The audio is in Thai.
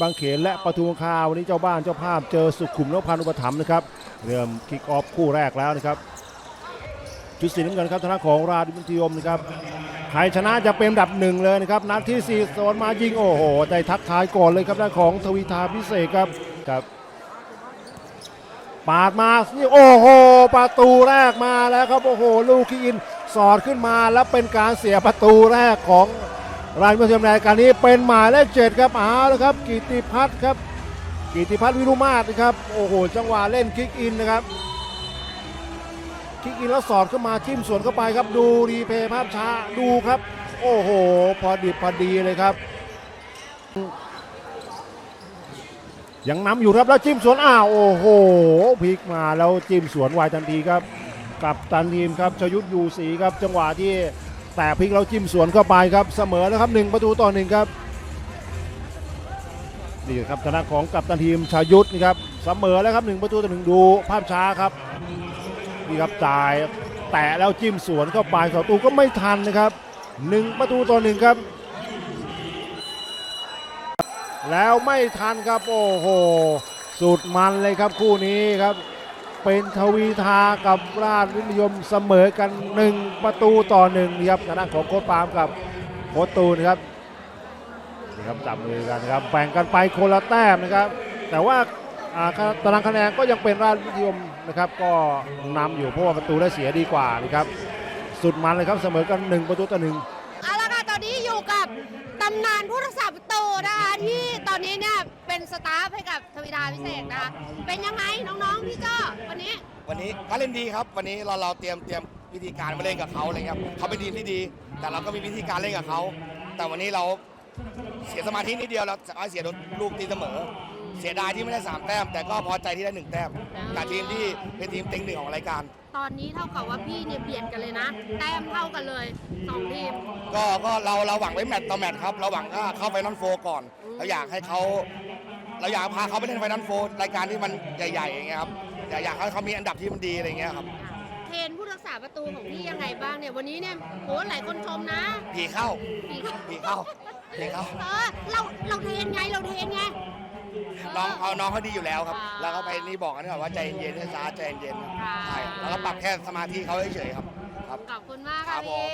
บางเขนและปทุมคาวันนี้เจ้าบ้านเจ้าภาพเจอสุขุมนพพันธ์อุปถัมภ์นะครับเริ่มคิกออฟคู่แรกแล้วนะครับชุดสีน้ำเงินครับธนาของราชบุญทิยมนะครับใครชนะจะเป็นอันดับหนึ่งเลยนะครับนัดที่สี่โซนมายิงโอ้โหได้ทักทายก่อนเลยครับด้านของทวีทาพิเศษครับครับปาดมานี่โอ้โห ประตูแรกมาแล้วครับโอ้โห ลูกคิกอินสอดขึ้นมาแล้วเป็นการเสียประตูแรกของ รายมือเทียมรายการนี้เป็นหมายเลขเจ็ดครับเอาแล้วครับกิติพัฒน์ครับกิติพัฒน์วิรุมาศนะครับโอ้โหจังหวะเล่นคิกอินนะครับคิกอินแล้วสอดเข้ามาจิ้มสวนเข้าไปครับดูรีเพย์ภาพช้าดูครับ โอ้โห พอดิบพอดีเลยครับ ยังนำอยู่ครับแล้วจิ้มสวนอ้าวโอ้โหพลิกมาแล้วจิ้มสวนไวทันทีครับ กับตันทีมครับชยุทธยูศรีครับจังหวะที่ แต่พลิกเราจิ้มสวนเข้าไปครับเสมอแล้วครับหนึ่งประตูต่อหนึ่งครับนี่ครับธนาของกัปตันทีมชายุทธนี่ครับเสมอแล้วครับหนึ่งประตูต่อหนึ่งดูภาพช้าครับนี่ครับจ่ายแตะแล้วจิ้มสวนเข้าไปเสาตูก็ไม่ทันนะครับหนึ่งประตูต่อหนึ่งครับ แล้วไม่ทันครับโอ้โหสุดมันเลยครับคู่นี้ครับ เป็นทวีทากับราชวิทยมเสมอกัน 1 ประตูต่อหนึ่งครับทางด้านของโค้ชปาล์มกับโค้ชตูนครับนี่ครับจับมือกันครับแบ่งกันไปคนละแต้มนะครับ แต่ว่าตารางคะแนนก็ยังเป็นราชวิทยมนะครับ ก็นำอยู่เพราะว่าประตูได้เสียดีกว่านะครับ สุดมันเลยครับเสมอกัน 1 ประตูต่อหนึ่งเอาละค่ะตอนนี้อยู่กับตำนานผู้รักษาประตูนะคะที่ตอนนี้เนี่ย เป็นสตาฟให้กับทวิดาพิเศษนะคะ เป็นยังไงน้องๆพี่เจ้าวันนี้ วันนี้ก็เล่นดีครับ วันนี้เราเราเตรียมเตรียมวิธีการมาเล่นกับเขาอะไรเงี้ยครับเขาเป็นทีมที่ดี แต่เราก็มีวิธีการเล่นกับเขา แต่วันนี้เราเสียสมาธินิดเดียวเราสามารถเสียลูกตีเสมอ เสียดายที่ไม่ได้สามแต้ม แต่ก็พอใจที่ได้หนึ่งแต้มกับทีมที่เป็นทีมเต็งหนึ่งของรายการ ตอนนี้เท่ากับว่าพี่เนี่ยเบียดกันเลยนะ แต้มเท่ากันเลยสองทีม ก็ก็เราเราหวังไว้แมตต์ต่อแมตต์ครับ เราหวังว่าเข้าไฟนอลโฟร์ก่อนเราอยากให้เขาเราอยากพาเขาไปเล่นไฟนอลโฟร์รายการที่มันใหญ่ๆอย่างเงี้ยครับอยากอยากให้เขามีอันดับที่มันดีอะไรเงี้ยครับเทรนผู้รักษาประตูของพี่ยังไงบ้างเนี่ยวันนี้เนี่ยโหหลายคนชมนะผีเข้าพี่ผีเข้าผีเข้า เออเราเราเทรนไงเราเทรนไง น้องเขาน้องเขาดีอยู่แล้วครับอ่าแล้วก็ไปนี่บอกกันก่อนว่าใจเย็นๆช้าๆใจเย็นๆค่ะใช่แล้วก็ปรับแค่สมาธิเขาเฉยๆครับ ครับ ขอบคุณมากครัค่ะบผมพี่